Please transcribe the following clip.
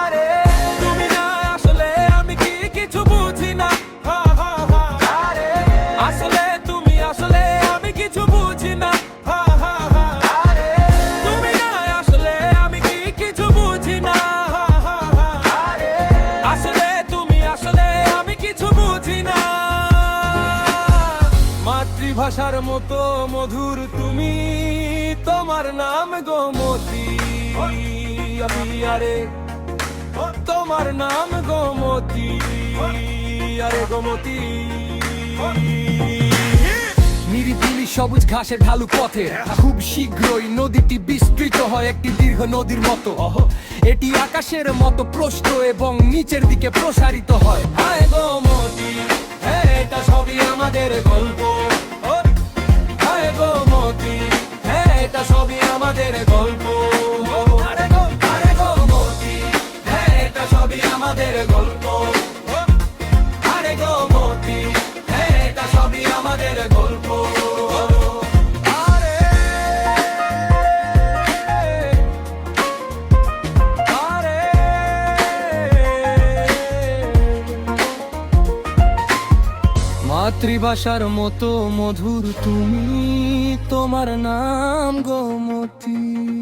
আরে, তুমি না আসলে আমি কি কিছু বুঝি না? আরে, আসলে তুমি আসলে আমি কিছু বুঝি না। আরে, তুমি না আসলে আমি কি কিছু বুঝি না। আরে, আসলে তুমি আসলে আমি কিছু বুঝি না। মাতৃভাষার মতো মধুর তুমি, তোমার নাম গোমতি। আমি আরে তোমার নাম গোমতী। আরে গোমতী। নিরিবিলি সবুজ ঘাসের ঢালু পথে খুব শীঘ্রই নদীটি বিস্তৃত হয় একটি দীর্ঘ নদীর মতো। এটি আকাশের মতো প্রস্থ এবং নিচের দিকে প্রসারিত হয়। হায় গোমতী এটা সবই আমাদের গল্প। হায় গোমতী হ্যাঁ এটা সবই আমাদের গল্প। মাতৃভাষার মতো মধুর তুমি তোমার নাম গোমতী।